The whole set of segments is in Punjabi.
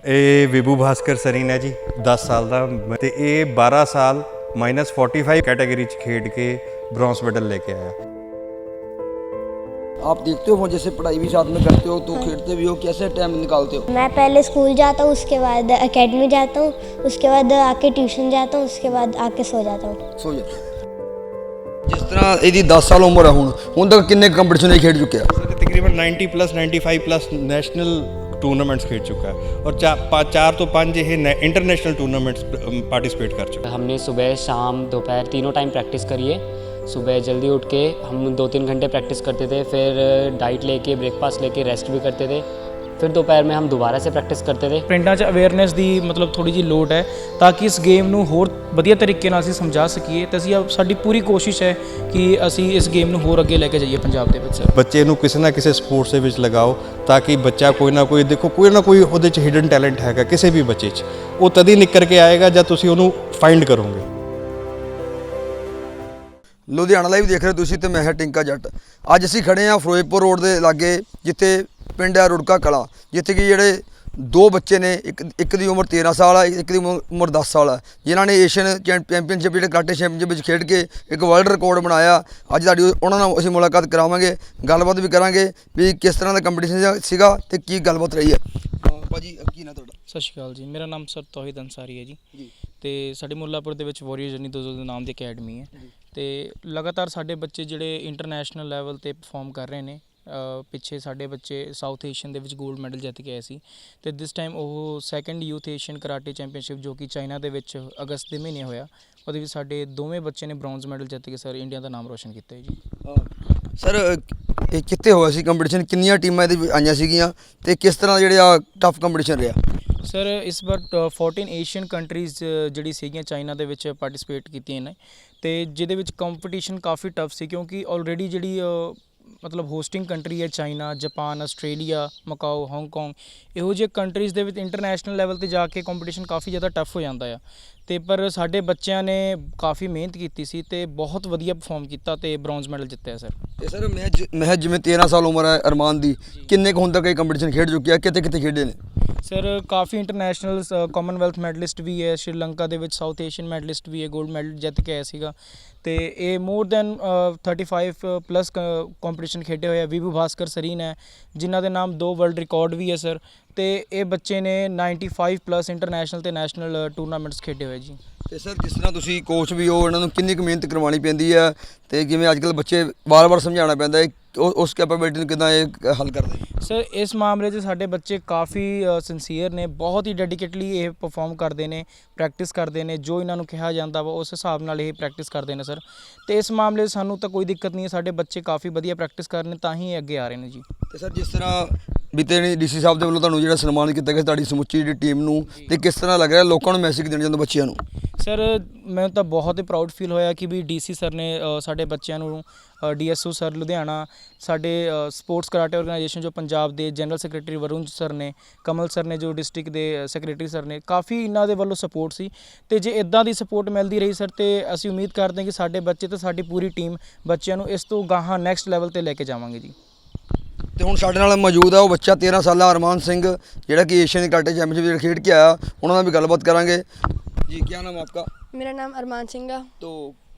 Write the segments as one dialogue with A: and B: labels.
A: ਇਹ ਵਿਭੂ ਭਾਸਕਰ ਸਰੀਨ ਹੈ ਜੀ 10 ਸਾਲ ਦਾ ਤੇ ਇਹ 12 ਸਾਲ ਮਾਈਨਸ 45 ਕੈਟਾਗਰੀ ਚ ਖੇਡ ਕੇ ਬ੍ਰੌਂਜ਼ ਮੈਡਲ ਲੈ ਕੇ ਆਇਆ
B: आप देखते हो जैसे पढ़ाई भी साथ में करते हो तो खेलते भी हो कैसे टाइम निकालते हो
C: मैं पहले स्कूल जाता हूँ उसके बाद एकेडमी जाता हूँ उसके बाद आके ट्यूशन जाता हूँ उसके बाद आके सो जाता हूँ
B: ਸੋ ਜਾ ਜਿਸ ਤਰ੍ਹਾਂ ਇਹਦੀ 10 ਸਾਲ ਉਮਰ ਹੈ ਹੁਣ ਹੁਣ ਤੱਕ ਕਿੰਨੇ ਕੰਪੀਟੀਸ਼ਨ ਇਹ ਖੇਡ ਚੁੱਕਿਆ
A: सर तकरीबन 90 प्लस 95 प्लस नेशनल टूर्नामेंट्स खेल चुका है और चा, पा, चार तो पाँच ये इंटरनेशनल टूर्नामेंट्स पार्टिसिपेट कर चुका है
D: हमने सुबह शाम दोपहर तीनों टाइम प्रैक्टिस करी है सुबह जल्दी उठ के हम दो तीन घंटे प्रैक्टिस करते थे फिर डाइट लेके ब्रेकफास्ट लेके रेस्ट भी करते थे फिर दोपहर में हम दोबारा से प्रैक्टिस करते थे
E: ਪਿੰਡਾਂ 'ਚ ਅਵੇਅਰਨੈਸ ਦੀ ਮਤਲਬ ਥੋੜੀ ਜਿਹੀ ਲੋੜ ਹੈ ਤਾਂ ਕਿ ਇਸ ਗੇਮ ਨੂੰ ਹੋਰ ਵਧੀਆ ਤਰੀਕੇ ਨਾਲ ਅਸੀਂ ਸਮਝਾ ਸਕੀਏ ਤੇ ਅਸੀਂ ਸਾਡੀ ਪੂਰੀ ਕੋਸ਼ਿਸ਼ ਹੈ ਕਿ ਅਸੀਂ ਇਸ ਗੇਮ ਨੂੰ ਹੋਰ ਅੱਗੇ ਲੈ ਕੇ ਜਾਈਏ ਪੰਜਾਬ ਦੇ ਵਿੱਚ ਸਰ
A: ਬੱਚੇ ਨੂੰ ਕਿਸੇ ਨਾ ਕਿਸੇ ਸਪੋਰਟਸ ਦੇ ਵਿੱਚ ਲਗਾਓ ਤਾਂ ਕਿ ਬੱਚਾ ਕੋਈ ਨਾ ਕੋਈ, ਦੇਖੋ, ਕੋਈ ਨਾ ਕੋਈ ਉਹਦੇ 'ਚ ਹਿਡਨ ਟੈਲੈਂਟ ਹੈਗਾ, ਕਿਸੇ ਵੀ ਬੱਚੇ 'ਚ। ਉਹ ਤਦ ਹੀ ਨਿਕਲ ਕੇ ਆਏਗਾ ਜਦ ਤੁਸੀਂ ਉਹਨੂੰ ਫਾਈਂਡ ਕਰੋਗੇ।
B: ਲੁਧਿਆਣਾ ਲਾਈਵ ਦੇਖ ਰਹੇ ਹੋ ਤੁਸੀਂ ਤੇ ਮੈਂ ਹਾਂ ਟਿੰਕਾ ਜੱਟ। ਅੱਜ ਅਸੀਂ ਖੜੇ ਹਾਂ ਫਿਰੋਜ਼ਪੁਰ ਰੋਡ ਦੇ ਲਾਗੇ, ਜਿੱਥੇ ਪਿੰਡ ਹੈ ਰੁੜਕਾ ਕਲਾ, ਜਿੱਥੇ ਕਿ ਜਿਹੜੇ ਦੋ ਬੱਚੇ ਨੇ ਇੱਕ ਇੱਕ ਦੀ ਉਮਰ 13 ਸਾਲ ਹੈ ਇੱਕ ਦੀ ਉਮਰ ਉਮਰ 10 ਸਾਲ ਹੈ ਜਿਨ੍ਹਾਂ ਨੇ ਏਸ਼ੀਅਨ ਚੈਂਪ- ਚੈਂਪੀਅਨਸ਼ਿਪ ਜਿਹੜੇ ਕਰਾਟੇ ਚੈਂਪੀਅਨਸ਼ਿਪ ਵਿੱਚ ਖੇਡ ਕੇ ਇੱਕ ਵਰਲਡ ਰਿਕਾਰਡ ਬਣਾਇਆ। ਅੱਜ ਤੁਹਾਡੀ ਉਹਨਾਂ ਨਾਲ ਅਸੀਂ ਮੁਲਾਕਾਤ ਕਰਾਵਾਂਗੇ ਗੱਲਬਾਤ ਵੀ ਕਰਾਂਗੇ ਵੀ ਕਿਸ ਤਰ੍ਹਾਂ ਦਾ ਕੰਪੀਟੀਸ਼ਨ ਸੀਗਾ ਤੇ ਕੀ ਗੱਲਬਾਤ ਰਹੀ ਹੈ। ਭਾਜੀ ਕੀ ਨਾ ਤੁਹਾਡਾ?
E: ਸਤਿ ਸ਼੍ਰੀ ਅਕਾਲ ਜੀ। ਮੇਰਾ ਨਾਮ ਸਰ ਤੋਹਿਦ ਅੰਸਾਰੀ ਹੈ ਜੀ। ਤੇ ਸਾਡੇ ਮੁੱਲਾਪੁਰ ਦੇ ਵਿੱਚ ਵਾਰੀਅਰ ਜਰਨੀ 200 ਦੇ ਨਾਮ ਦੀ ਅਕੈਡਮੀ ਹੈ। ਤੇ ਲਗਾਤਾਰ ਸਾਡੇ ਬੱਚੇ ਜਿਹੜੇ ਇੰਟਰਨੈਸ਼ਨਲ ਲੈਵਲ ਤੇ ਪਰਫਾਰਮ ਕਰ ਰਹੇ ਨੇ ਪਿੱਛੇ ਸਾਡੇ ਬੱਚੇ ਸਾਊਥ ਏਸ਼ੀਅਨ ਦੇ ਵਿੱਚ 골ਡ ਮੈਡਲ ਜਿੱਤ ਕੇ ਆਏ ਸੀ। ਤੇ ਦਿਸ ਟਾਈਮ ਉਹ second youth Asian karate championship ਜੋ ਕਿ ਚਾਈਨਾ ਦੇ ਵਿੱਚ ਅਗਸਤ ਦੇ ਮਹੀਨੇ ਹੋਇਆ ਉਹਦੇ ਵਿੱਚ ਸਾਡੇ ਦੋਵੇਂ ਬੱਚੇ ਨੇ ਬ੍ਰੌਂਜ਼ ਮੈਡਲ ਜਿੱਤ ਕੇ ਸਰ ਇੰਡੀਆ ਦਾ ਨਾਮ ਰੋਸ਼ਨ ਕੀਤਾ ਹੈ ਜੀ।
B: ਸਰ ਇਹ ਕਿੱਥੇ ਹੋਇਆ ਸੀ ਕੰਪੀਟੀਸ਼ਨ ਕਿੰਨੀਆਂ ਟੀਮਾਂ ਇਹਦੇ ਵਿੱਚ ਆਈਆਂ ਸੀਗੀਆਂ ਤੇ ਕਿਸ ਤਰ੍ਹਾਂ ਜਿਹੜੇ ਆ ਟਫ ਕੰਪੀਟੀਸ਼ਨ ਰਿਹਾ?
E: ਸਰ ਇਸ ਵਾਰ ਅ, 14 ਏਸ਼ੀਅਨ ਕੰਟਰੀਜ਼ ਜਿਹੜੀ ਸੀਗੀਆਂ ਚਾਈਨਾ ਦੇ ਵਿੱਚ ਪਾਰਟਿਸਿਪੇਟ ਕੀਤੀਆਂ ਨੇ। ਤੇ ਜਿਹਦੇ ਵਿੱਚ ਕੰਪੀਟੀਸ਼ਨ ਕਾਫੀ ਟਫ ਸੀ ਕਿਉਂਕਿ ਆਲਰੇਡੀ ਜਿਹੜੀ ਮਤਲਬ ਹੋਸਟਿੰਗ ਕੰਟਰੀ ਹੈ China, Japan, Australia, Macau Hong Kong ਇਹੋ ਜਿਹੇ ਕੰਟਰੀਜ਼ ਦੇ ਵਿੱਚ ਇੰਟਰਨੈਸ਼ਨਲ ਲੈਵਲ ਤੇ ਜਾ ਕੇ ਕੰਪੀਟੀਸ਼ਨ ਕਾਫੀ ਜ਼ਿਆਦਾ ਟਫ ਹੋ ਜਾਂਦਾ ਆ। ਤੇ ਪਰ ਸਾਡੇ ਬੱਚਿਆਂ ਨੇ ਕਾਫੀ ਮਿਹਨਤ ਕੀਤੀ ਸੀ ਤੇ ਬਹੁਤ ਵਧੀਆ ਪਰਫਾਰਮ ਕੀਤਾ ਤੇ ਬ੍ਰੌਂਜ਼ ਮੈਡਲ ਜਿੱਤਿਆ ਸਰ
B: ਤੇ ਸਰ ਮੈਂ ਮੈਂ ਜਿਵੇਂ 13 ਸਾਲ ਉਮਰ ਹੈ ਅਰਮਾਨ ਦੀ ਕਿੰਨੇ ਕੁ ਹੁਣ ਤੱਕ ਇਹ ਕੰਪੀਟੀਸ਼ਨ ਖੇਡ ਚੁੱਕਿਆ? ਕਿਤੇ ਕਿਤੇ ਖੇਡੇ ਨੇ?
E: ਸਰ ਕਾਫੀ ਇੰਟਰਨੈਸ਼ਨਲ ਕਾਮਨਵੈਲਥ ਮੈਡਲਿਸਟ ਵੀ ਹੈ ਸ਼੍ਰੀਲੰਕਾ ਦੇ ਵਿੱਚ ਸਾਊਥ ਏਸ਼ੀਅਨ ਮੈਡਲਿਸਟ ਵੀ ਹੈ 골ਡ ਮੈਡਲ ਜਿੱਤ ਕੇ ਆਇਆ ਸੀਗਾ। ਤੇ ਇਹ ਮੋਰ ਦੈਨ 35 ਪਲੱਸ ਕੰਪੀਟੀਸ਼ਨ ਖੇਡੇ ਹੋਏ ਆ। ਵਿਭੂ ਭਾਸਕਰ ਸਰੀਨ ਹੈ ਜਿਨ੍ਹਾਂ ਦੇ ਨਾਮ ਦੋ ਵਰਲਡ ਰਿਕਾਰਡ ਵੀ ਹੈ ਸਰ ਤੇ ਇਹ ਬੱਚੇ ਨੇ 95 ਪਲੱਸ ਇੰਟਰਨੈਸ਼ਨਲ ਤੇ ਨੈਸ਼ਨਲ ਟੂਰਨਾਮੈਂਟਸ ਖੇਡੇ ਹੋਏ ਜੀ।
B: ਤੇ ਸਰ ਜਿਸ ਤਰ੍ਹਾਂ ਤੁਸੀਂ ਕੋਚ ਵੀ ਹੋ ਇਹਨਾਂ ਨੂੰ ਕਿੰਨੀ ਕੁ ਮਿਹਨਤ ਕਰਵਾਉਣੀ ਪੈਂਦੀ ਹੈ ਤੇ ਜਿਵੇਂ ਅੱਜ ਕੱਲ ਬੱਚੇ ਵਾਰ-ਵਾਰ ਸਮਝਾਉਣਾ ਪੈਂਦਾ ਹੈ ਉਸ ਕੈਪੇਬਿਲਿਟੀ ਨੂੰ ਕਿਦਾਂ ਇਹ ਹੱਲ ਕਰਦੇ
E: ਸਰ ਇਸ ਮਾਮਲੇ 'ਚ ਸਾਡੇ ਬੱਚੇ ਕਾਫੀ ਸਿੰਸੀਅਰ ਨੇ ਬਹੁਤ ਹੀ ਡੈਡੀਕੇਟਲੀ ਇਹ ਪਰਫਾਰਮ ਕਰਦੇ ਨੇ ਪ੍ਰੈਕਟਿਸ ਕਰਦੇ ਨੇ ਜੋ ਇਹਨਾਂ ਨੂੰ ਕਿਹਾ ਜਾਂਦਾ ਵਾ ਉਸ ਹਿਸਾਬ ਨਾਲ ਇਹ ਪ੍ਰੈਕਟਿਸ ਕਰਦੇ ਨੇ ਸਰ। ਤੇ ਇਸ ਮਾਮਲੇ 'ਚ ਸਾਨੂੰ ਤਾਂ ਕੋਈ ਦਿੱਕਤ ਨਹੀਂ ਹੈ ਸਾਡੇ ਬੱਚੇ ਕਾਫੀ ਵਧੀਆ ਪ੍ਰੈਕਟਿਸ ਕਰ ਰਹੇ ਨੇ ਤਾਂ ਹੀ ਅੱਗੇ ਆ ਰਹੇ ਨੇ ਜੀ।
B: ਤੇ ਸਰ ਜਿਸ ਤਰ੍ਹਾਂ ਬੀਤੇ ਨੇ ਡੀਸੀ ਸਾਹਿਬ ਦੇ ਵੱਲੋਂ ਤੁਹਾਨੂੰ ਜਿਹੜਾ ਸਨਮਾਨ ਕੀਤਾ ਗਿਆ ਤੁਹਾਡੀ ਸਮੁੱਚੀ ਜਿਹੜੀ ਟੀਮ ਨੂੰ ਤੇ ਕਿਸ ਤਰ੍ਹਾਂ ਲੱਗ ਰਿਹਾ ਲੋਕਾਂ ਨੂੰ ਮੈਸੇਜ ਦੇਣਾ ਚਾਹੁੰਦੇ ਬੱਚਿਆਂ ਨੂੰ?
E: ਸਰ ਮੈਨੂੰ ਤਾਂ ਬਹੁਤ ਹੀ ਪ੍ਰਾਊਡ ਫੀਲ ਹੋਇਆ ਕਿ ਵੀ ਡੀਸੀ ਸਰ ਨੇ ਸਾਡੇ ਬੱਚਿਆਂ ਨੂੰ ਡੀਐਸਓ ਸਰ ਲੁਧਿਆਣਾ, ਸਾਡੇ ਸਪੋਰਟਸ ਕਰਾਟੇ ਆਰਗੇਨਾਈਜੇਸ਼ਨ ਜੋ ਪੰਜਾਬ ਦੇ ਜਨਰਲ ਸੈਕਟਰੀ ਵਰੁਣ ਸਰ ਨੇ ਕਮਲ ਸਰ ਨੇ ਜੋ ਡਿਸਟ੍ਰਿਕਟ ਦੇ ਸੈਕਟਰੀ ਸਰ ਨੇ, ਕਾਫੀ ਇਹਨਾਂ ਦੇ ਵੱਲੋਂ ਸਪੋਰਟ ਸੀ। ਤੇ ਜੇ ਇਦਾਂ ਦੀ ਸਪੋਰਟ ਮਿਲਦੀ ਰਹੀ ਸਰ ਤੇ ਅਸੀਂ ਉਮੀਦ ਕਰਦੇ ਹਾਂ ਕਿ ਸਾਡੇ ਬੱਚੇ ਤੇ ਸਾਡੀ ਪੂਰੀ ਟੀਮ ਬੱਚਿਆਂ ਨੂੰ ਇਸ ਤੋਂ ਗਾਹਾਂ ਨੈਕਸਟ ਲੈਵਲ ਤੇ ਲੈ ਕੇ ਜਾਵਾਂਗੇ ਜੀ।
B: ਤੇ ਹੁਣ ਸਾਡੇ ਨਾਲ ਮੌਜੂਦ ਆ ਉਹ ਬੱਚਾ 13 ਸਾਲਾ ਅਰਮਾਨ ਸਿੰਘ ਜਿਹੜਾ ਕਿ ਏਸ਼ੀਅਨ ਕਰਾਟੇ ਚੈਂਪੀਅਨਸ਼ਿਪ ਵਿੱਚ ਖੇਡ ਕੇ ਆਇਆ। ਉਹਨਾਂ ਨਾਲ ਵੀ ਗੱਲਬਾਤ जी क्या नाम आपका
C: मेरा नाम अरमान सिंह है
B: तो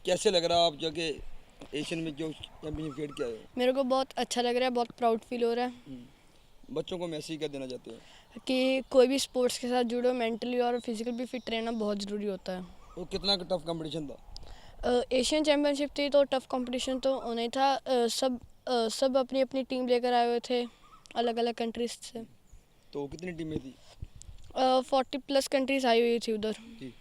B: कैसे लग रहा है आप जगह एशियन में जो चैंपियनशिप खेड के आए
C: मेरे को बहुत अच्छा लग रहा है बहुत प्राउड फील हो रहा है
B: बच्चों को मैसेज क्या देना चाहते हो
C: कि कोई भी स्पोर्ट्स के साथ जुड़ो मेंटली और फ़िज़िकल भी फिट रहना बहुत ज़रूरी होता है
B: वो कितना टफ कंपटीशन था
C: एशियन चैम्पियनशिप थी तो टफ कंपटीशन तो होना ही था सब अ, सब अपनी अपनी टीम लेकर आए हुए थे अलग अलग कंट्रीज से
B: तो कितनी टीमें थी
C: फोर्टी प्लस कंट्रीज आई हुई थी उधर
B: जी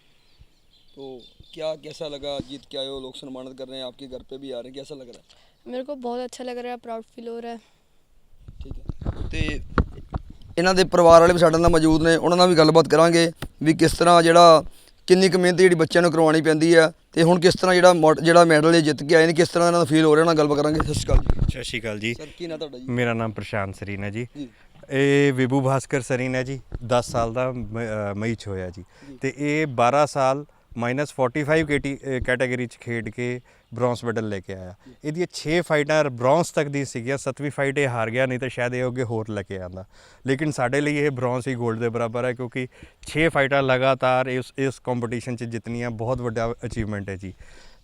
B: तो क्या कैसा लगा जीत के आए हो लोग सम्मानित कर रहे हैं आपके घर पे भी आ रहे हैं कैसा लग रहा है
C: मेरे को बहुत अच्छा लग रहा है प्राउड फील हो रहा है
B: ਠੀਕ ਹੈ ਤੇ ਇਹਨਾਂ ਦੇ ਪਰਿਵਾਰ ਵਾਲੇ ਵੀ ਸਾਡੇ ਨਾਲ ਮੌਜੂਦ ਨੇ ਉਹਨਾਂ ਨਾਲ ਵੀ ਗੱਲਬਾਤ ਕਰਾਂਗੇ ਵੀ ਕਿਸ ਤਰ੍ਹਾਂ ਜਿਹੜਾ ਕਿੰਨੀ ਕੁ ਮਿਹਨਤ ਜਿਹੜੀ ਬੱਚਿਆਂ ਨੂੰ ਕਰਵਾਉਣੀ ਪੈਂਦੀ ਹੈ ਤੇ ਹੁਣ ਕਿਸ ਤਰ੍ਹਾਂ ਜਿਹੜਾ ਮੋਡ- ਜਿਹੜਾ ਮੈਡਲ ਇਹ ਜਿੱਤ ਕੇ ਆਏ ਨੇ ਕਿਸ ਤਰ੍ਹਾਂ ਇਹਨਾਂ ਦਾ ਫੀਲ ਹੋ ਰਿਹਾ? ਉਹਨਾਂ ਨਾਲ ਗੱਲਬਾਤ ਕਰਾਂਗੇ। ਸਤਿ ਸ਼੍ਰੀ ਅਕਾਲ ਜੀ।
A: ਸਤਿ ਸ਼੍ਰੀ ਅਕਾਲ ਜੀ।
B: ਸਰ ਕੀ ਨਾਂ ਤੁਹਾਡਾ ਜੀ?
A: ਮੇਰਾ ਨਾਮ ਪ੍ਰਸ਼ਾਂਤ ਸਰੀਨ ਹੈ ਜੀ।
B: ਜੀ।
A: ਇਹ ਵਿਭੂ ਭਾਸਕਰ ਸਰੀਨ ਹੈ ਜੀ। 10 ਸਾਲ ਦਾ ਮ- ਅ, ਮਈ ਚ ਹੋਇਆ ਜੀ। ਤੇ ਇਹ 12 ਸਾਲ -45 ਕੇਟੀ ਕੈਟਾਗਰੀ ਚ ਖੇਡ ਕੇ ਬ੍ਰੌਂਜ਼ ਮੈਡਲ ਲੈ ਕੇ ਆਇਆ। ਇਹਦੀਆਂ 6 ਫਾਈਟਾਂ ਬ੍ਰੌਂਜ਼ ਤੱਕ ਦੀ ਸੀਗੀਆਂ, ਸੱਤਵੀਂ ਫਾਈਟ ਇਹ ਹਾਰ ਗਿਆ, ਨਹੀਂ ਤਾਂ ਸ਼ਾਇਦ ਇਹ ਅੱਗੇ ਹੋਰ ਲੈ ਕੇ ਆਂਦਾ ਲੇਕਿਨ ਸਾਡੇ ਲਈ ਇਹ ਬ੍ਰੌਂਜ਼ ਹੀ 골ਡ ਦੇ ਬਰਾਬਰ ਹੈ, ਕਿਉਂਕਿ 6 ਫਾਈਟਾਂ ਲਗਾਤਾਰ ਇਸ ਇਸ ਕੰਪੀਟੀਸ਼ਨ ਚ ਜਿੱਤਣੀਆਂ ਬਹੁਤ ਵੱਡਾ ਅਚੀਵਮੈਂਟ ਹੈ ਜੀ।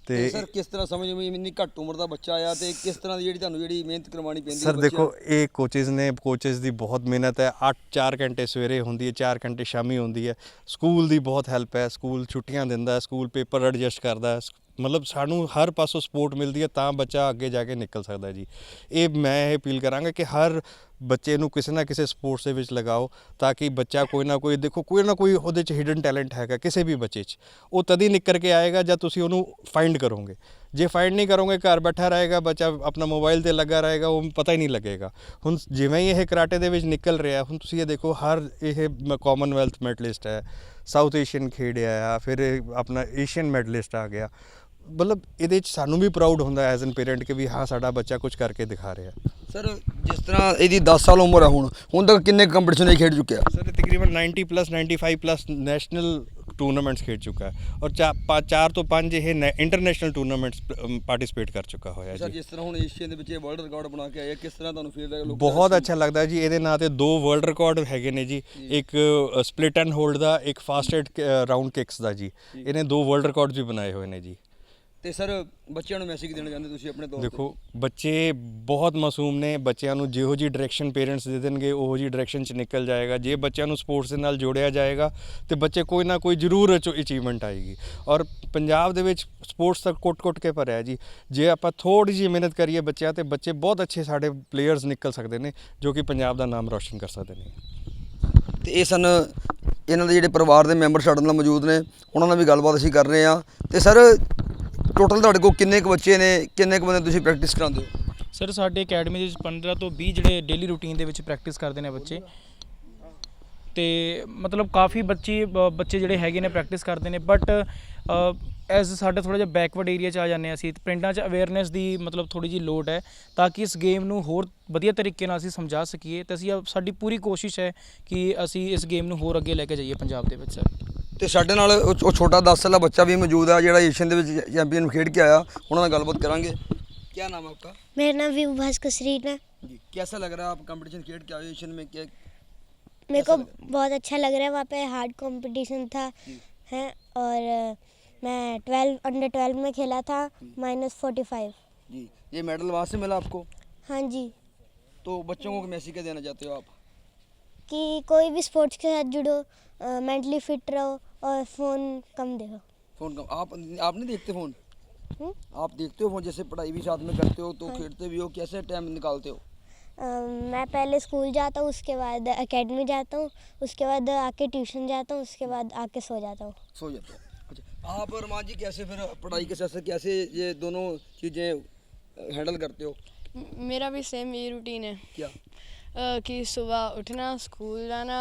B: ਤੇ ਸਰ ਕਿਸ ਤਰ੍ਹਾਂ ਸਮਝ ਮੈਂ ਇੰਨੀ ਘੱਟ ਉਮਰ ਦਾ ਬੱਚਾ ਆ ਤੇ ਕਿਸ ਤਰ੍ਹਾਂ ਦੀ ਜਿਹੜੀ ਤੁਹਾਨੂੰ ਜਿਹੜੀ ਮਿਹਨਤ ਕਰਵਾਉਣੀ ਪੈਂਦੀ
A: ਸਰ
B: ਬੱਚਿਆਂ
A: ਦੇਖੋ ਇਹ ਕੋਚਿਸ ਨੇ ਕੋਚਿਸ ਦੀ ਬਹੁਤ ਮਿਹਨਤ ਹੈ। 8 4 ਘੰਟੇ ਸਵੇਰੇ ਹੁੰਦੀ ਹੈ 4 ਘੰਟੇ ਸ਼ਾਮੀ ਹੁੰਦੀ ਹੈ। ਸਕੂਲ ਦੀ ਬਹੁਤ ਹੈਲਪ ਹੈ। ਸਕੂਲ ਛੁੱਟੀਆਂ ਦਿੰਦਾ ਹੈ ਸਕੂਲ ਪੇਪਰ ਐਡਜਸਟ ਕਰਦਾ ਹੈ ਮਤਲਬ ਸਾਨੂੰ ਹਰ ਪਾਸੋਂ ਸਪੋਰਟ ਮਿਲਦੀ ਹੈ, ਤਾਂ ਬੱਚਾ ਅੱਗੇ ਜਾ ਕੇ ਨਿਕਲ ਸਕਦਾ ਜੀ। ਇਹ ਮੈਂ ਇਹ ਅਪੀਲ ਕਰਾਂਗਾ ਕਿ ਹਰ ਬੱਚੇ ਨੂੰ ਕਿਸੇ ਨਾ ਕਿਸੇ ਸਪੋਰਟਸ ਦੇ ਵਿੱਚ ਲਗਾਓ, ਤਾਂ ਕਿ ਬੱਚਾ ਕੋਈ ਨਾ ਕੋਈ, ਦੇਖੋ ਕੋਈ ਨਾ ਕੋਈ ਉਹਦੇ 'ਚ ਹਿਡਨ ਟੈਲੈਂਟ ਹੈਗਾ, ਕਿਸੇ ਵੀ ਬੱਚੇ 'ਚ। ਉਹ ਤਦ ਨਿਕਲ ਕੇ ਆਏਗਾ ਜਦ ਤੁਸੀਂ ਉਹਨੂੰ ਫਾਈਂਡ ਕਰੋਗੇ। ਜੇ ਫਾਈਂਡ ਨਹੀਂ ਕਰੋਗੇ, ਘਰ ਬੈਠਾ ਰਹੇਗਾ, ਬੱਚਾ ਆਪਣਾ ਮੋਬਾਈਲ ਤੇ ਲੱਗਾ ਰਹੇਗਾ, ਉਹ ਪਤਾ ਹੀ ਨਹੀਂ ਲੱਗੇਗਾ। ਹੁਣ ਜਿਵੇਂ ਹੀ ਇਹ ਕਰਾਟੇ ਦੇ ਵਿੱਚ ਨਿਕਲ ਰਿਹਾ, ਹੁਣ ਤੁਸੀਂ ਇਹ ਦੇਖੋ, ਹਰ ਇਹ ਕਾਮਨਵੈਲਥ ਮੈਡਲਿਸਟ ਹੈ ਸਾਊਥ ਏਸ਼ੀਅਨ ਖੇਡਿਆ ਆ ਫਿਰ ਇਹ ਆਪਣਾ ਏਸ਼ੀਅਨ ਮੈਡਲਿਸਟ ਆ ਗਿਆ। ਮਤਲਬ ਇਹਦੇ 'ਚ ਸਾਨੂੰ ਵੀ ਪ੍ਰਾਊਡ ਹੁੰਦਾ ਐਜ਼ ਐਨ ਪੇਰੈਂਟ ਕਿ ਵੀ ਹਾਂ ਸਾਡਾ ਬੱਚਾ ਕੁਝ ਕਰਕੇ ਦਿਖਾ ਰਿਹਾ।
B: ਸਰ ਜਿਸ ਤਰ੍ਹਾਂ ਇਹਦੀ 10 ਸਾਲ ਉਮਰ ਹੈ ਹੁਣ ਹੁਣ ਤੱਕ ਕਿੰਨੇ ਕੰਪੀਟੀਸ਼ਨ ਇਹ ਖੇਡ ਚੁੱਕਿਆ?
A: ਸਰ ਤਕਰੀਬਨ 90 ਪਲੱਸ 95 ਪਲੱਸ ਨੈਸ਼ਨਲ ਟੂਰਨਾਮੈਂਟਸ ਖੇਡ ਚੁੱਕਾ ਹੈ। ਔਰ ਚਾਰ ਤੋਂ ਪੰਜ ਇਹ ਇੰਟਰਨੈਸ਼ਨਲ ਟੂਰਨਾਮੈਂਟਸ ਪਾਰਟਿਸਿਪੇਟ ਕਰ ਚੁੱਕਾ ਹੋਇਆ
B: ਸਰ
A: ਜੀ।
B: ਜਿਸ ਤਰ੍ਹਾਂ ਹੁਣ ਏਸ਼ੀਆ ਦੇ ਵਿੱਚ ਇਹ ਵਰਲਡ ਰਿਕਾਰਡ ਬਣਾ ਕੇ ਆਇਆ ਕਿਸ ਤਰ੍ਹਾਂ ਤੁਹਾਨੂੰ ਫੀਲ ਲੋਕਾਂ
A: ਬਹੁਤ ਅੱਛਾ ਲੱਗਦਾ ਜੀ ਇਹਦੇ ਨਾਂ ਤੇ ਦੋ ਵਰਲਡ ਰਿਕਾਰਡ ਹੈਗੇ ਨੇ ਜੀ। ਇੱਕ ਸਪਲਿਟ ਐਂਡ ਹੋਲਡ ਦਾ ਇੱਕ ਫਾਸਟੈਸਟ ਰਾਊਂਡ ਕਿਕਸ ਦਾ ਜੀ। ਇਹਨੇ ਦੋ ਵਰਲਡ ਰਿਕਾਰਡਸ ਵੀ ਬਣਾਏ ਹੋਏ ਨੇ ਜੀ।
B: ਤੇ ਸਰ ਬੱਚਿਆਂ ਨੂੰ ਮੈਸੇਜ ਦੇਣਾ ਚਾਹੁੰਦੇ ਤੁਸੀਂ ਆਪਣੇ ਤੌਰ ਤੇ?
A: ਦੇਖੋ ਬੱਚੇ ਬਹੁਤ ਮਾਸੂਮ ਨੇ ਬੱਚਿਆਂ ਨੂੰ ਜਿਹੋ ਜੀ ਡਾਇਰੈਕਸ਼ਨ ਪੇਰੈਂਟਸ ਦੇ ਦੇਣਗੇ ਉਹੋ ਜੀ ਡਾਇਰੈਕਸ਼ਨ 'ਚ ਨਿਕਲ ਜਾਏਗਾ। ਜੇ ਬੱਚਿਆਂ ਨੂੰ ਸਪੋਰਟਸ ਦੇ ਨਾਲ ਜੋੜਿਆ ਜਾਏਗਾ ਤੇ ਬੱਚੇ ਕੋਈ ਨਾ ਕੋਈ ਜ਼ਰੂਰ ਅਚੀਵਮੈਂਟ ਆਏਗੀ। ਔਰ ਪੰਜਾਬ ਦੇ ਵਿੱਚ ਸਪੋਰਟਸ ਤੱਕ ਕੁੱਟ-ਕੁੱਟ ਕੇ ਭਰਿਆ ਜੀ। ਜੇ ਆਪਾਂ ਥੋੜੀ ਜਿਹੀ ਮਿਹਨਤ ਕਰੀਏ ਬੱਚਿਆਂ ਤੇ ਬੱਚੇ ਬਹੁਤ ਅੱਛੇ ਸਾਡੇ ਪਲੇਅਰਸ ਨਿਕਲ ਸਕਦੇ ਨੇ ਜੋ ਕਿ ਪੰਜਾਬ ਦਾ ਨਾਮ ਰੌਸ਼ਨ ਕਰ ਸਕਦੇ ਨੇ।
B: ਤੇ ਇਹ ਸਨ ਇਹਨਾਂ ਦੇ ਜਿਹੜੇ ਪਰਿਵਾਰ ਦੇ ਮੈਂਬਰ ਸਾਡੇ ਨਾਲ ਮੌਜੂਦ ਨੇ ਉਹਨਾਂ ਨਾਲ ਵੀ ਗੱਲਬਾਤ ਅਸੀਂ ਕਰ ਰਹੇ ਹਾਂ। ਤੇ ਸਰ ਟੋਟਲ ਤੁਹਾਡੇ ਕੋਲ ਕਿੰਨੇ ਕੁ ਬੱਚੇ ਨੇ, ਕਿੰਨੇ ਕੁ ਬੰਦੇ ਤੁਸੀਂ ਪ੍ਰੈਕਟਿਸ ਕਰਾਉਂਦੇ ਹੋ?
E: ਸਰ, ਸਾਡੇ ਅਕੈਡਮੀ ਦੇ ਵਿੱਚ 15 ਤੋਂ 20 ਜਿਹੜੇ ਡੇਲੀ ਰੂਟੀਨ ਦੇ ਵਿੱਚ ਪ੍ਰੈਕਟਿਸ ਕਰਦੇ ਨੇ ਬੱਚੇ। ਤੇ ਮਤਲਬ ਕਾਫੀ ਬੱਚੇ ਬ- ਬੱਚੇ ਜਿਹੜੇ ਹੈਗੇ ਨੇ ਪ੍ਰੈਕਟਿਸ ਕਰਦੇ ਨੇ ਬਟ ਐਜ਼ ਸਾਡਾ ਥੋੜਾ ਜਿਹਾ ਬੈਕਵਰਡ ਏਰੀਆ 'ਚ ਆ ਜਾਂਦੇ ਹਾਂ ਅਸੀਂ ਪਿੰਡਾਂ 'ਚ ਅਵੇਅਰਨੈਸ ਦੀ ਮਤਲਬ ਥੋੜੀ ਜਿਹੀ ਲੋੜ ਹੈ, ਤਾਂ ਕਿ ਇਸ ਗੇਮ ਨੂੰ ਹੋਰ ਵਧੀਆ ਤਰੀਕੇ ਨਾਲ ਅਸੀਂ ਸਮਝਾ ਸਕੀਏ, ਤੇ ਅਸੀਂ ਸਾਡੀ ਪੂਰੀ ਕੋਸ਼ਿਸ਼ ਹੈ ਕਿ ਅਸੀਂ ਇਸ ਗੇਮ ਨੂੰ ਹੋਰ ਅੱਗੇ ਲੈ ਕੇ ਜਾਈਏ ਪੰਜਾਬ ਦੇ ਵਿੱਚ, ਸਰ।
B: ਤੇ ਸਾਡੇ ਨਾਲ ਉਹ ਉਹ ਛੋਟਾ 10 ਸਾਲਾ ਬੱਚਾ ਵੀ ਮੌਜੂਦ ਹੈ ਜਿਹੜਾ ਏਸ਼ੀਅਨ ਦੇ ਵਿੱਚ ਚੈਂਪੀਅਨ ਖੇਡ ਕੇ ਆਇਆ ਉਹਨਾਂ ਨਾਲ ਗੱਲਬਾਤ ਕਰਾਂਗੇ ਕੀ ਨਾਮ ਹੈ ਆਪਕਾ
F: मेरा नाम विभू भास्कर श्रीन है
B: जी कैसा लग रहा है आप कंपटीशन खेल के आए एशियन में क्या
F: मेरे को बहुत अच्छा लग रहा है वहाँ पे हार्ड कंपटीशन था है और अ, मैं ट्वेल्व अंडर ट्वेल्व में खेला था माइनस फोर्टी फाइव
B: जी ये मेडल वहाँ से मिला आपको
F: हाँ जी
B: तो बच्चों को मैसेज क्या देना चाहते हो आप
F: कि कोई भी स्पोर्ट्स के साथ जुड़ो मेंटली फिट रहो और फ़ोन कम देखो।
B: फ़ोन कम आप आप नहीं देखते फ़ोन?
F: हम्म?
B: आप देखते हो फ़ोन जैसे पढ़ाई भी साथ में करते हो तो खेलते भी हो कैसे टाइम निकालते हो?
F: अ, मैं पहले स्कूल जाता हूँ उसके बाद एकेडमी जाता हूँ उसके बाद आके ट्यूशन जाता हूँ उसके बाद आके सो जाता हूँ।
B: सो जाता हूँ। अच्छा आप और माँ जी कैसे फिर पढ़ाई के साथ साथ कैसे ये दोनों चीज़ें हैंडल करते हो?
C: मेरा भी सेम यही रूटीन है।
B: क्या?
C: अ, कि सुबह उठना स्कूल जाना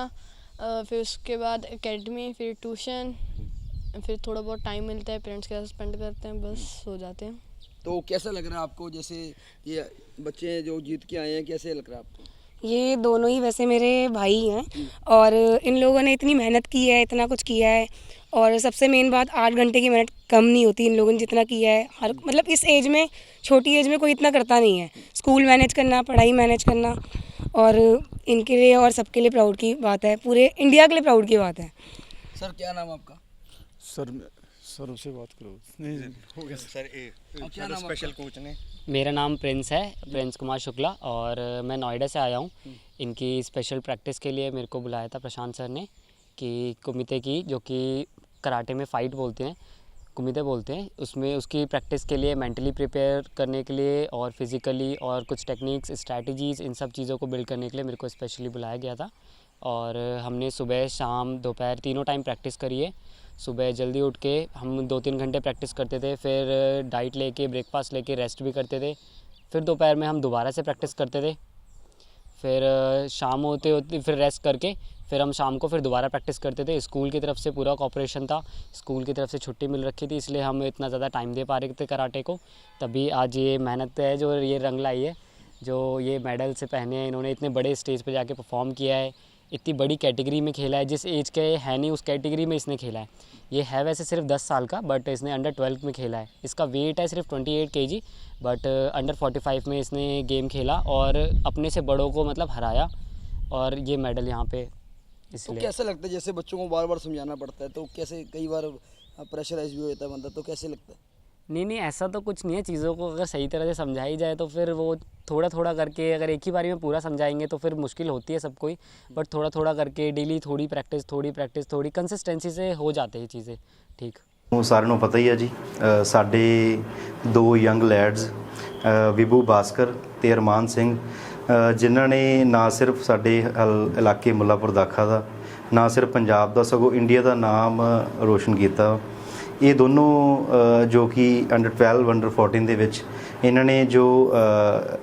C: फिर उसके बाद एकेडमी फिर ट्यूशन फिर थोड़ा बहुत टाइम मिलता है पेरेंट्स के साथ स्पेंड करते हैं बस सो जाते हैं।
B: तो कैसा लग रहा है आपको? जैसे ये बच्चे जो जीत के आए हैं कैसे लग रहा है आपको?
G: ये दोनों ही वैसे मेरे भाई हैं और इन लोगों ने इतनी मेहनत की है इतना कुछ किया है और सबसे मेन बात आठ घंटे की मेहनत कम नहीं होती इन लोगों ने जितना किया है। हर मतलब इस एज में छोटी एज में कोई इतना करता नहीं है। स्कूल मैनेज करना पढ़ाई मैनेज करना और इनके लिए और सबके लिए प्राउड की बात है पूरे इंडिया के लिए प्राउड की बात है।
B: सर क्या नाम आपका?
H: सर सर उसे बात करो। नहीं हो गया। सर
B: ए क्या
A: स्पेशल कोच ने
D: मेरा नाम प्रिंस है प्रिंस कुमार शुक्ला और मैं नोएडा से आया हूँ। हम्म। इनकी स्पेशल प्रैक्टिस के लिए मेरे को बुलाया था प्रशांत सर ने कि कुमिते की जो कि कराटे में फ़ाइट बोलते हैं कुमिते बोलते हैं। उसमें उसकी प्रैक्टिस के लिए, मेंटली प्रिपेयर करने के लिए और फिज़िकली और कुछ टेक्निक्स, स्ट्रैटेजीज़, इन सब चीज़ों को बिल्ड करने के लिए मेरे को स्पेशली बुलाया गया था। और हमने सुबह, शाम, दोपहर तीनों टाइम प्रैक्टिस करी है। सुबह जल्दी उठ के हम दो तीन घंटे प्रैक्टिस करते थे, फिर डाइट लेके, ब्रेकफास्ट लेके, रेस्ट भी करते थे। फिर दोपहर में हम दोबारा से प्रैक्टिस करते थे। फिर शाम होते होते, फिर रेस्ट करके, फिर हम शाम को फिर दोबारा प्रैक्टिस करते थे। स्कूल की तरफ़ से पूरा कॉपरेशन था। स्कूल की तरफ़ से छुट्टी मिल रखी थी, इसलिए हम इतना ज़्यादा टाइम दे पा रहे थे कराटे को। तभी आज ये मेहनत है जो, ये रंग लाई है, जो ये मेडल से पहने हैं, इन्होंने इतने बड़े स्टेज पर जाके परफॉर्म किया है। इतनी बड़ी कैटेगरी में खेला है जिस एज के है नहीं उस कैटेगरी में इसने खेला है। ये है वैसे सिर्फ़ 10 साल का बट इसने अंडर 12 में खेला है। इसका वेट है सिर्फ़ 28 केजी बट अंडर 45 में इसने गेम खेला और अपने से बड़ों को मतलब हराया और ये मेडल यहाँ पे
B: तो
D: इसलिए।
B: कैसे लगता है? जैसे बच्चों को बार बार समझाना पड़ता है तो कैसे कई बार प्रेशराइज भी हो जाता है बंदा तो कैसे लगता है?
D: नहीं नहीं ऐसा तो कुछ नहीं है चीज़ों को अगर सही तरह से समझाई जाए तो फिर वो थोड़ा थोड़ा करके अगर एक ही बारी में पूरा समझाएंगे तो फिर मुश्किल होती है सबको ही बट थोड़ा थोड़ा करके डेली थोड़ी प्रैक्टिस थोड़ी प्रैक्टिस थोड़ी कंसिस्टेंसी से हो जाते हैं चीज़ें ठीक
I: ਉਹ ਸਾਰਿਆਂ ਨੂੰ ਪਤਾ ਹੀ ਹੈ ਜੀ ਅ, ਸਾਡੇ ਦੋ ਯੰਗ ਲੈਡਸ ਵਿਭੂ ਬਾਸਕਰ ਤੇ ਅਰਮਾਨ ਸਿੰਘ ਅ, ਜਿਨ੍ਹਾਂ ਨੇ ਨਾ ਸਿਰਫ ਸਾਡੇ ਹਲ- ਇਲਾਕੇ ਮੁੱਲਾਪੁਰ ਦਾਖਾ ਦਾ ਨਾ ਸਿਰਫ ਪੰਜਾਬ ਦਾ ਸਗੋਂ ਇੰਡੀਆ ਦਾ ਨਾਮ ਰੋਸ਼ਨ ਕੀਤਾ ਇਹ ਦੋਨੋਂ ਜੋ ਕਿ ਅੰਡਰ 12 ਅੰਡਰ 14 ਦੇ ਵਿੱਚ, ਇਹਨਾਂ ਨੇ ਜੋ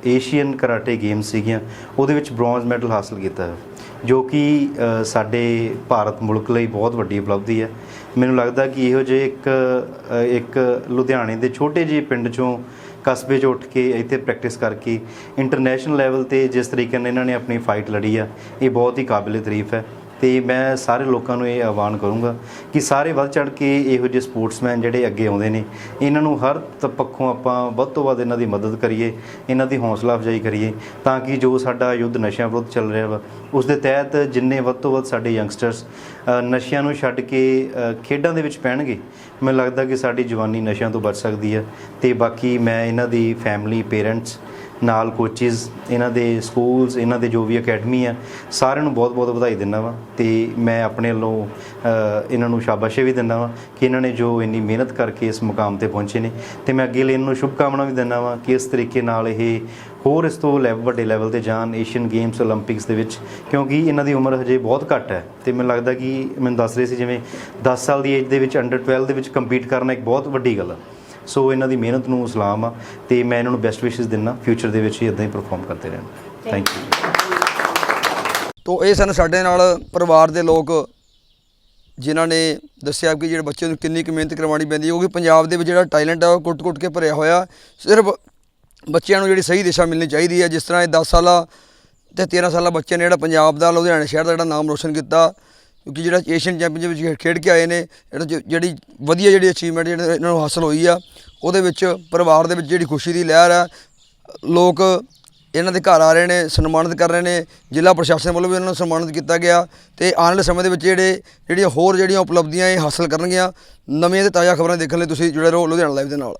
I: ਏਸ਼ੀਅਨ ਕਰਾਟੇ ਗੇਮ ਸੀਗੀਆਂ, ਉਹਦੇ ਵਿੱਚ ਬ੍ਰੌਂਜ਼ ਮੈਡਲ ਹਾਸਲ ਕੀਤਾ ਹੈ, ਜੋ ਕਿ ਸਾਡੇ ਭਾਰਤ ਮੁਲਕ ਲਈ ਬਹੁਤ ਵੱਡੀ ਉਪਲਬਧੀ ਹੈ। ਮੈਨੂੰ ਲੱਗਦਾ ਕਿ ਇਹੋ ਜਿਹੇ ਇੱਕ ਇੱਕ ਲੁਧਿਆਣੇ ਦੇ ਛੋਟੇ ਜਿਹੇ ਪਿੰਡ ਚੋਂ ਕਸਬੇ 'ਚ ਉੱਠ ਕੇ ਇੱਥੇ ਪ੍ਰੈਕਟਿਸ ਕਰਕੇ ਇੰਟਰਨੈਸ਼ਨਲ ਲੈਵਲ ਤੇ ਜਿਸ ਤਰੀਕੇ ਨਾਲ ਇਹਨਾਂ ਨੇ ਆਪਣੀ ਫਾਈਟ ਲੜੀ ਆ, ਇਹ ਬਹੁਤ ਹੀ ਕਾਬਿਲੇ ਤਾਰੀਫ ਹੈ। ਤੇ ਮੈਂ ਸਾਰੇ ਲੋਕਾਂ ਨੂੰ ਇਹ ਆਹਵਾਨ ਕਰੂੰਗਾ ਕਿ ਸਾਰੇ ਵੱਧ ਚੜ ਕੇ ਇਹੋ ਜਿਹੇ ਸਪੋਰਟਸਮੈਨ ਜਿਹੜੇ ਅੱਗੇ ਆਉਂਦੇ ਨੇ, ਇਹਨਾਂ ਨੂੰ ਹਰ ਤ- ਪੱਖੋਂ ਆਪਾਂ ਵੱਧ ਤੋਂ ਵੱਧ ਇਹਨਾਂ ਦੀ ਮਦਦ ਕਰੀਏ, ਇਹਨਾਂ ਦੀ ਹੌਸਲਾ ਅਫਜ਼ਾਈ ਕਰੀਏ, ਤਾਂ ਕਿ ਜੋ ਸਾਡਾ ਯੁੱਧ ਨਸ਼ਿਆਂ ਵਿਰੁੱਧ ਚੱਲ ਰਿਹਾ ਵਾ, ਉਸ ਦੇ ਤਹਿਤ ਜਿੰਨੇ ਵੱਧ ਤੋਂ ਵੱਧ ਸਾਡੇ ਯੰਗਸਟਰਸ ਨਸ਼ਿਆਂ ਨੂੰ ਛੱਡ ਕੇ ਖੇਡਾਂ ਦੇ ਵਿੱਚ ਪੈਣਗੇ, ਮੈਨੂੰ ਲੱਗਦਾ ਕਿ ਸਾਡੀ ਜਵਾਨੀ ਨਸ਼ਿਆਂ ਤੋਂ ਬਚ ਸਕਦੀ ਹੈ, ਤੇ ਬਾਕੀ ਮੈਂ ਇਹਨਾਂ ਦੀ ਫੈਮਿਲੀ, ਪੇਰੈਂਟਸ ਨਾਲ ਕੋਚਿਸ ਇਹਨਾਂ ਦੇ ਸਕੂਲਸ ਇਹਨਾਂ ਦੇ ਜੋ ਵੀ ਅਕੈਡਮੀ ਆ, ਸਾਰਿਆਂ ਨੂੰ ਬਹੁਤ-ਬਹੁਤ ਵਧਾਈ ਦਿੰਦਾ ਵਾਂ ਤੇ ਮੈਂ ਆਪਣੇ ਵੱਲੋਂ ਇਹਨਾਂ ਨੂੰ ਸ਼ਾਬਾਸ਼ ਵੀ ਦਿੰਦਾ ਵਾਂ ਕਿ ਇਹਨਾਂ ਨੇ ਜੋ ਇੰਨੀ ਮਿਹਨਤ ਕਰਕੇ ਇਸ ਮੁਕਾਮ ਤੇ ਪਹੁੰਚੇ ਨੇ ਤੇ ਮੈਂ ਅੱਗੇ ਲਈ ਇਹਨਾਂ ਨੂੰ ਸ਼ੁਭਕਾਮਨਾਵਾਂ ਵੀ ਦਿੰਦਾ ਵਾਂ ਕਿ ਇਸ ਤਰੀਕੇ ਨਾਲ ਇਹ ਹੋਰ ਇਸ ਤੋਂ ਲੈਵ ਵੱਡੇ ਲੈਵਲ ਤੇ ਜਾਣ ਏਸ਼ੀਅਨ ਗੇਮਸ 올림픽ਸ ਦੇ ਵਿੱਚ, ਕਿਉਂਕਿ ਇਹਨਾਂ ਦੀ ਉਮਰ ਹਜੇ ਬਹੁਤ ਘੱਟ ਹੈ ਤੇ ਮੈਨੂੰ ਲੱਗਦਾ ਕਿ ਮੈਨੂੰ ਦੱਸ ਰਹੇ ਸੀ ਜਿਵੇਂ 10 ਸਾਲ ਦੀ ਏਜ ਦੇ ਵਿੱਚ ਅੰਡਰ 12 ਦੇ ਵਿੱਚ ਕੰਪੀਟ ਕਰਨਾ ਇੱਕ ਬਹੁਤ ਵੱਡੀ ਗੱਲ ਹੈ ਸੋ ਇਹਨਾਂ ਦੀ ਮਿਹਨਤ ਨੂੰ ਸਲਾਮ ਆ ਤੇ ਮੈਂ ਇਹਨਾਂ ਨੂੰ ਬੈਸਟ ਵਿਸ਼ੇਸ ਦਿੰਦਾ ਫਿਊਚਰ ਦੇ ਵਿੱਚ ਹੀ ਇਦਾਂ ਹੀ ਪਰਫਾਰਮ ਕਰਦੇ ਰਹਿਣ। ਥੈਂਕ ਯੂ
B: ਤੋ ਇਹ ਸਨ ਸਾਡੇ ਨਾਲ ਪਰਿਵਾਰ ਦੇ ਲੋਕ ਜਿਨ੍ਹਾਂ ਨੇ ਦੱਸਿਆ ਕਿ ਜਿਹੜੇ ਬੱਚੇ ਨੂੰ ਕਿੰਨੀ ਕੁ ਮਿਹਨਤ ਕਰਵਾਉਣੀ ਪੈਂਦੀ ਹੈ ਕਿਉਂਕਿ ਪੰਜਾਬ ਦੇ ਵਿੱਚ ਜਿਹੜਾ ਟੈਲੈਂਟ ਹੈ ਉਹ ਕੁੱਟ-ਕੁੱਟ ਕੇ ਭਰਿਆ ਹੋਇਆ। ਸਿਰਫ ਬੱਚਿਆਂ ਨੂੰ ਜਿਹੜੀ ਸਹੀ ਦਿਸ਼ਾ ਮਿਲਣੀ ਚਾਹੀਦੀ ਹੈ ਜਿਸ ਤਰ੍ਹਾਂ ਇਹ 10 ਸਾਲਾ ਤੇ 13 ਸਾਲਾ ਬੱਚੇ ਨੇ ਜਿਹੜਾ ਪੰਜਾਬ ਦਾ ਲੁਧਿਆਣਾ ਸ਼ਹਿਰ ਦਾ ਜਿਹੜਾ ਨਾਮ ਰੋਸ਼ਨ ਕੀਤਾ ਕਿਉਂਕਿ ਜਿਹੜਾ ਏਸ਼ੀਅਨ ਚੈਂਪੀਅਨਸ਼ਿਪ ਵਿੱਚ ਖੇਡ ਕੇ ਆਏ ਨੇ, ਜਿਹੜਾ ਜ- ਜਿਹੜੀ ਵਧੀਆ ਜਿਹੜੀ ਅਚੀਵਮੈਂਟ ਜਿਹੜੇ ਇਹਨਾਂ ਨੂੰ ਹਾਸਲ ਹੋਈ ਆ, ਉਹਦੇ ਵਿੱਚ ਪਰਿਵਾਰ ਦੇ ਵਿੱਚ ਜਿਹੜੀ ਖੁਸ਼ੀ ਦੀ ਲਹਿਰ ਆ, ਲੋਕ ਇਹਨਾਂ ਦੇ ਘਰ ਆ ਰਹੇ ਨੇ, ਸਨਮਾਨਿਤ ਕਰ ਰਹੇ ਨੇ, ਜ਼ਿਲ੍ਹਾ ਪ੍ਰਸ਼ਾਸਨ ਵੱਲੋਂ ਵੀ ਇਹਨਾਂ ਨੂੰ ਸਨਮਾਨਿਤ ਕੀਤਾ ਗਿਆ ਤੇ ਆਉਣ ਵਾਲੇ ਸਮੇਂ ਦੇ ਵਿੱਚ ਜਿਹੜੇ, ਜਿਹੜੀਆਂ ਹੋਰ ਜਿਹੜੀਆਂ ਉਪਲਬਧੀਆਂ ਇਹ ਹਾਸਲ ਕਰਨਗੀਆਂ, ਨਵੀਆਂ ਤੇ ਤਾਜ਼ਾ ਖਬਰਾਂ ਦੇਖਣ ਲਈ ਤੁਸੀਂ ਜੁੜੇ ਰਹੋ ਲੁਧਿਆਣਾ ਲਾਈਵ ਦੇ ਨਾਲ।